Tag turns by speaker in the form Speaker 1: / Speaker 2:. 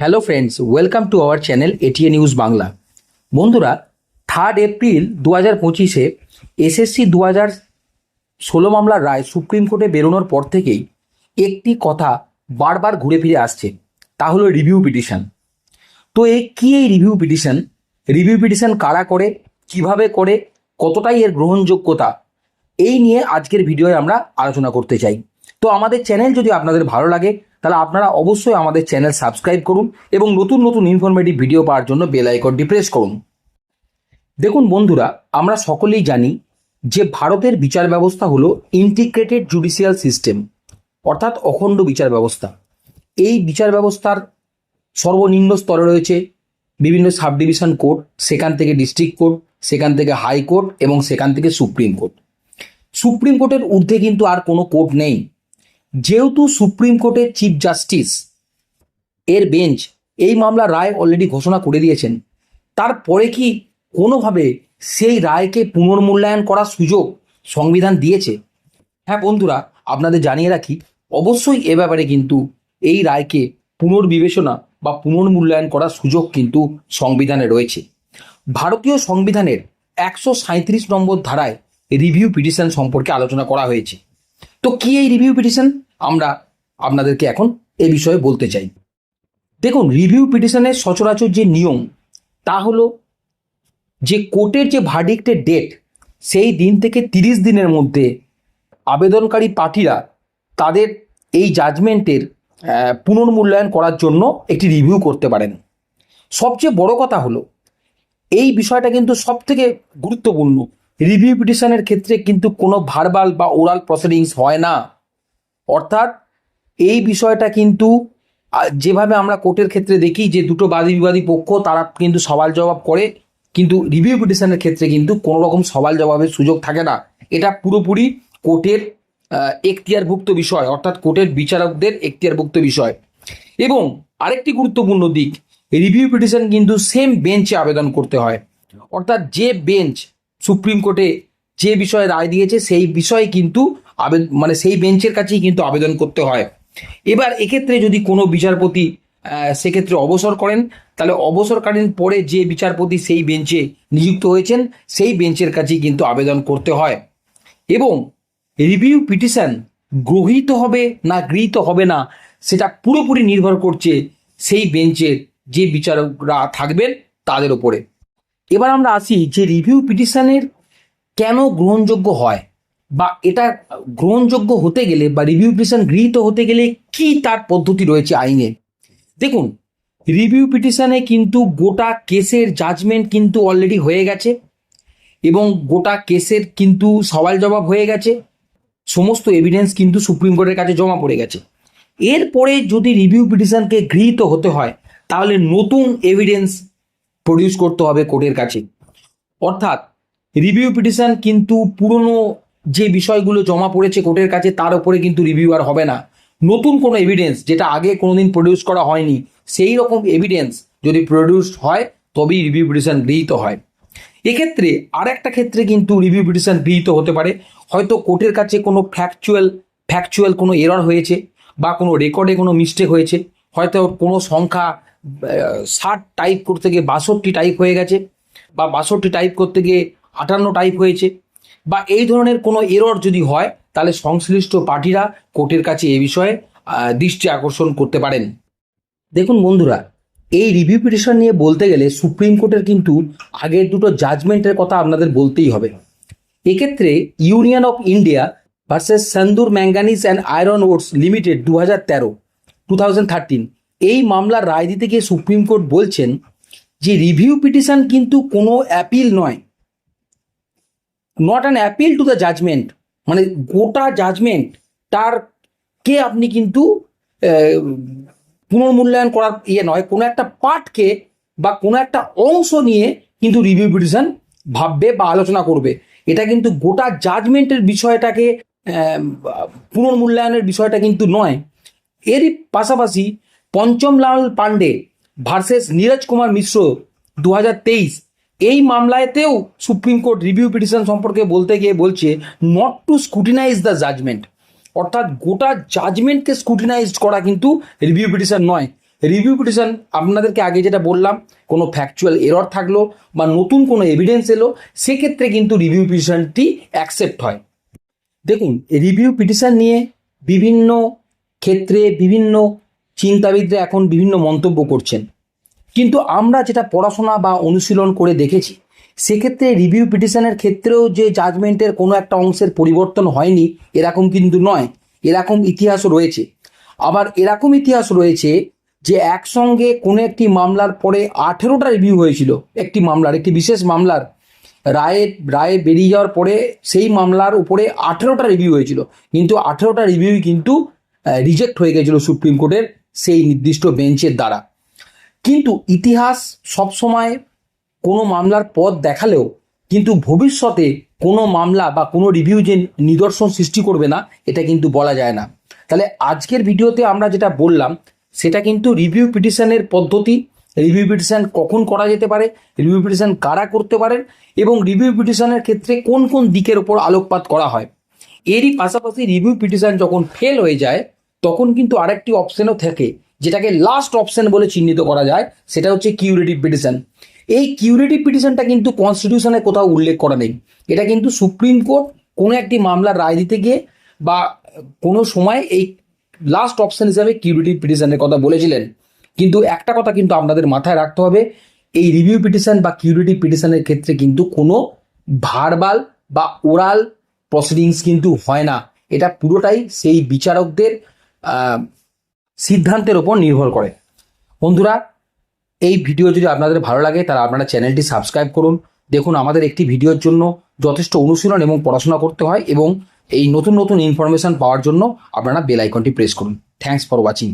Speaker 1: Hello friends welcome to our channel ATA news Bangla বন্ধুরা third April দু হাজার পঁচিশে এসএসসি দু হাজার ষোলো মামলার রায় সুপ্রিম কোর্টে বেরোনোর পর থেকেই একটি কথা বারবার ঘুরে ফিরে আসছে, তা হলো রিভিউ পিটিশন তো এই কী এই রিভিউ পিটিশন রিভিউ পিটিশন কারা করে, কীভাবে করে, কতটাই এর গ্রহণযোগ্যতা? এই নিয়ে আজকের ভিডিওয় আমরা আলোচনা করতে চাই। তো আমাদের চ্যানেল যদি আপনাদের ভালো লাগে তাহলে আপনারা অবশ্যই আমাদের চ্যানেল সাবস্ক্রাইব করুন এবং নতুন নতুন ইনফরমেটিভ ভিডিও পাওয়ার জন্য বেল আইকনটি প্রেস করুন। দেখুন বন্ধুরা, আমরা সকলেই জানি যে ভারতের বিচার ব্যবস্থা হলো ইন্টিগ্রেটেড জুডিশিয়াল সিস্টেম অর্থাৎ অখণ্ড বিচার ব্যবস্থা। এই বিচার ব্যবস্থার সর্বনিম্ন স্তরে রয়েছে বিভিন্ন সাব ডিভিশন কোর্ট সেখান থেকে ডিস্ট্রিক্ট কোর্ট সেখান থেকে হাইকোর্ট এবং সেখান থেকে সুপ্রিম কোর্ট সুপ্রিম কোর্টের ঊর্ধ্বে কিন্তু আর কোনো কোর্ট নেই। যেহেতু সুপ্রিম কোর্টের চিফ জাস্টিস, এর বেঞ্চ এই মামলা রায় অলরেডি ঘোষণা করে দিয়েছেন। তারপরে কি কোনোভাবে সেই রায়কে পুনর্মূল্যায়ন করার সুযোগ সংবিধান দিয়েছে? হ্যাঁ বন্ধুরা, আপনাদের জানিয়ে রাখি, অবশ্যই এ ব্যাপারে কিন্তু এই রায়কে পুনর্বিবেচনা বা পুনর্মূল্যায়ন করার সুযোগ কিন্তু সংবিধানে রয়েছে। ভারতীয় সংবিধানের একশো সাঁত্রিশ নম্বর ধারায় রিভিউ পিটিশন সম্পর্কে আলোচনা করা হয়েছে। তো কি এই রিভিউ পিটিশন আমরা আপনাদেরকে এখন এ বিষয়ে বলতে চাই। দেখুন রিভিউ পিটিশনের সচরাচর যে নিয়ম, তা হলো যে কোর্টের যে ভার্ডিক্টের ডেট সেই দিন থেকে তিরিশ দিনের মধ্যে আবেদনকারী পার্টিরা তাদের এই জাজমেন্টের পুনর্মূল্যায়ন করার জন্য একটি রিভিউ করতে পারেন। সবচেয়ে বড় কথা হলো, এই বিষয়টা কিন্তু সব থেকে গুরুত্বপূর্ণ। রিভিউ পিটিশনের ক্ষেত্রে কিন্তু কোনো ভার্বাল বা ওরাল প্রসিডিংস হয় না। অর্থাৎ এই বিষয়টা কিন্তু যেভাবে আমরা কোর্টের ক্ষেত্রে দেখি যে দুটো বাদী বিবাদী পক্ষ, তারা কিন্তু সওয়াল জবাব করে, কিন্তু রিভিউ পিটিশনের ক্ষেত্রে কিন্তু কোনো রকম সওয়াল জবাবের সুযোগ থাকে না। এটা পুরোপুরি কোর্টের এখতিয়ারভুক্ত বিষয়, অর্থাৎ কোর্টের বিচারকদের এখতিয়ারভুক্ত বিষয়। এবং আরেকটি গুরুত্বপূর্ণ দিক রিভিউ পিটিশন কিন্তু সেম বেঞ্চে আবেদন করতে হয়। অর্থাৎ যে বেঞ্চ সুপ্রিম কোর্টে যে বিষয়ে রায় দিয়েছে, সেই বিষয়ে কিন্তু মানে সেই বেঞ্চের কাছেই কিন্তু আবেদন করতে হয়। এবার এক্ষেত্রে যদি কোনো বিচারপতি সেক্ষেত্রে অবসর করেন, তাহলে অবসরকালীন পরে যে বিচারপতি সেই বেঞ্চে নিযুক্ত হয়েছেন, সেই বেঞ্চের কাছেই কিন্তু আবেদন করতে হয়। এবং রিভিউ পিটিশন গ্রহীত হবে না গৃহীত হবে না, সেটা পুরোপুরি নির্ভর করছে সেই বেঞ্চের যে বিচারকরা থাকবেন তাদের উপরে। এবার আমরা আসি যে রিভিউ পিটিশনের কেন গ্রহণযোগ্য হয় বা এটা গ্রহণযোগ্য হতে গেলে বা রিভিউ পিটিশন গৃহীত হতে গেলে কি তার পদ্ধতি রয়েছে আইনে? দেখুন রিভিউ পিটিশনে কিন্তু গোটা কেসের জাজমেন্ট কিন্তু অলরেডি হয়ে গেছে এবং গোটা কেসের কিন্তু সওয়াল জবাব হয়ে গেছে, সমস্ত এভিডেন্স কিন্তু সুপ্রিম কোর্টের কাছে জমা পড়ে গেছে। এরপরে যদি রিভিউ পিটিশনকে গৃহীত হতে হয়, তাহলে নতুন এভিডেন্স প্রডিউস করতে হবে কোর্টের কাছে। অর্থাৎ রিভিউ পিটিশন কিন্তু পুরনো যে বিষয়গুলো জমা পড়েছে কোর্টের কাছে, তার উপরে কিন্তু রিভিউ আর হবে না। নতুন কোনো এভিডেন্স যেটা আগে কোনোদিন প্রডিউস করা হয়নি, সেই রকম এভিডেন্স যদি প্রডিউস হয়, তবেই রিভিউ পিটিশন গৃহীত হয়। এক্ষেত্রে আর একটা ক্ষেত্রে কিন্তু রিভিউ পিটিশন গৃহীত হতে পারে। হয়তো কোর্টের কাছে কোনো ফ্যাকচুয়াল ফ্যাকচুয়াল কোনো এরর হয়েছে, বা কোনো রেকর্ডে কোনো মিস্টেক হয়েছে। হয়তো কোনো সংখ্যা ষাট টাইপ করতে গিয়ে বাষট্টি টাইপ হয়ে গেছে বা বাষট্টি টাইপ করতে গিয়ে আটান্ন টাইপ হয়েছে। বা এই ধরনের কোনো এরর যদি হয়, তাহলে সংশ্লিষ্ট পার্টিরা কোর্টের কাছে এ বিষয়ে দৃষ্টি আকর্ষণ করতে পারেন। দেখুন বন্ধুরা, এই রিভিউ পিটিশন নিয়ে বলতে গেলে সুপ্রিম কোর্টের কিন্তু আগের দুটো জাজমেন্টের কথা আপনাদের বলতেই হবে। এক্ষেত্রে Union of India versus Sandur manganese and iron ores limited দু হাজার তেরো টু থাউজেন্ড থার্টিন এই মামলার রায় দিতে গিয়ে সুপ্রিম কোর্ট বলছেন যে রিভিউ পিটিশন কিন্তু কোনো অ্যাপিল নয়। Not an appeal to the judgement মানে গোটা জাজমেন্ট তার কে আপনি কিন্তু পুনর্মূল্যায়ন করার ইয়ে নয়। কোনো একটা পার্টকে বা কোনো একটা অংশ নিয়ে কিন্তু রিভিউ পিটিশন ভাববে বা আলোচনা করবে। এটা কিন্তু গোটা জাজমেন্টের বিষয়টাকে পুনর্মূল্যায়নের বিষয়টা কিন্তু নয়। এরই পাশাপাশি পঞ্চমলাল পাণ্ডে ভার্সেস নীরজ কুমার মিশ্র দু হাজার তেইশ। এই মামলাতেও সুপ্রিম কোর্ট রিভিউ পিটিশন সম্পর্কে বলতে গিয়ে বলছে not to scrutinize the judgement অর্থাৎ গোটা জাজমেন্টকে স্কুটিনাইজ করা কিন্তু রিভিউ পিটিশন নয়। রিভিউ পিটিশন আপনাদেরকে আগে যেটা বললাম, কোনো ফ্যাকচুয়াল এরর থাকল বা নতুন কোনো এভিডেন্স এলো, সেক্ষেত্রে কিন্তু রিভিউ পিটিশনটি অ্যাকসেপ্ট হয়। দেখুন, রিভিউ পিটিশন নিয়ে বিভিন্ন ক্ষেত্রে বিভিন্ন চিন্তাবিদরা এখন বিভিন্ন মন্তব্য করছেন। কিন্তু আমরা যেটা পড়াশোনা বা অনুশীলন করে দেখেছি, সেক্ষেত্রে রিভিউ পিটিশনের ক্ষেত্রেও যে জাজমেন্টের কোনো একটা অংশের পরিবর্তন হয়নি, এরকম কিন্তু নয়। এরকম ইতিহাসও রয়েছে। আবার এরকম ইতিহাস রয়েছে যে একসঙ্গে কোনো একটি মামলার পরে আঠেরোটা রিভিউ হয়েছিল, একটি মামলার, একটি বিশেষ মামলার। রায়ে রায়ে বেরিয়ে যাওয়ার পরে সেই মামলার উপরে আঠেরোটা রিভিউ হয়েছিল। কিন্তু আঠেরোটা রিভিউই কিন্তু রিজেক্ট হয়ে গেছিল সুপ্রিম কোর্টের সেই নির্দিষ্ট বেঞ্চের দ্বারা। কিন্তু ইতিহাস সবসময় কোনো মামলার পথ দেখালেও কিন্তু ভবিষ্যতে কোনো মামলা বা কোনো রিভিউ যে নিদর্শন সৃষ্টি করবে না, এটা কিন্তু বলা যায় না। তাহলে আজকের ভিডিওতে আমরা যেটা বললাম, সেটা কিন্তু রিভিউ পিটিশনের পদ্ধতি রিভিউ পিটিশন কখন করা যেতে পারে রিভিউ পিটিশন কারা করতে পারেন, এবং রিভিউ পিটিশনের ক্ষেত্রে কোন কোন দিকের ওপর আলোকপাত করা হয়। এরই পাশাপাশি রিভিউ পিটিশন যখন ফেল হয়ে যায় তখন কিন্তু আরেকটি অপশনও থাকে, যেটাকে লাস্ট অপশন বলে চিহ্নিত করা যায়, সেটা হচ্ছে কিউরেটিভ পিটিশন এই কিউরেটিভ পিটিশনটা কিন্তু কনস্টিটিউশনে কোথাও উল্লেখ করা নেই। এটা কিন্তু সুপ্রিম কোর্ট কোনো একটি মামলার রায় দিতে গিয়ে বা কোনো সময় এই লাস্ট অপশন হিসাবে কিউরেটিভ পিটিশনের কথা বলেছিলেন। কিন্তু একটা কথা কিন্তু আপনাদের মাথায় রাখতে হবে, এই রিভিউ পিটিশন বা কিউরেটিভ পিটিশনের ক্ষেত্রে কিন্তু কোনো ভার্বাল বা ওরাল প্রসিডিংস কিন্তু হয় না। এটা পুরোটাই সেই বিচারকদের সিদ্ধান্তের ওপর নির্ভর করে। বন্ধুরা, এই ভিডিও যদি আপনাদের ভালো লাগে, তাহলে আপনারা চ্যানেলটি সাবস্ক্রাইব করুন। দেখুন, আমাদের একটি ভিডিওর জন্য যথেষ্ট অনুশীলন এবং পড়াশোনা করতে হয় এবং এই নতুন নতুন ইনফরমেশান পাওয়ার জন্য আপনারা বেল আইকনটি প্রেস করুন। Thanks for watching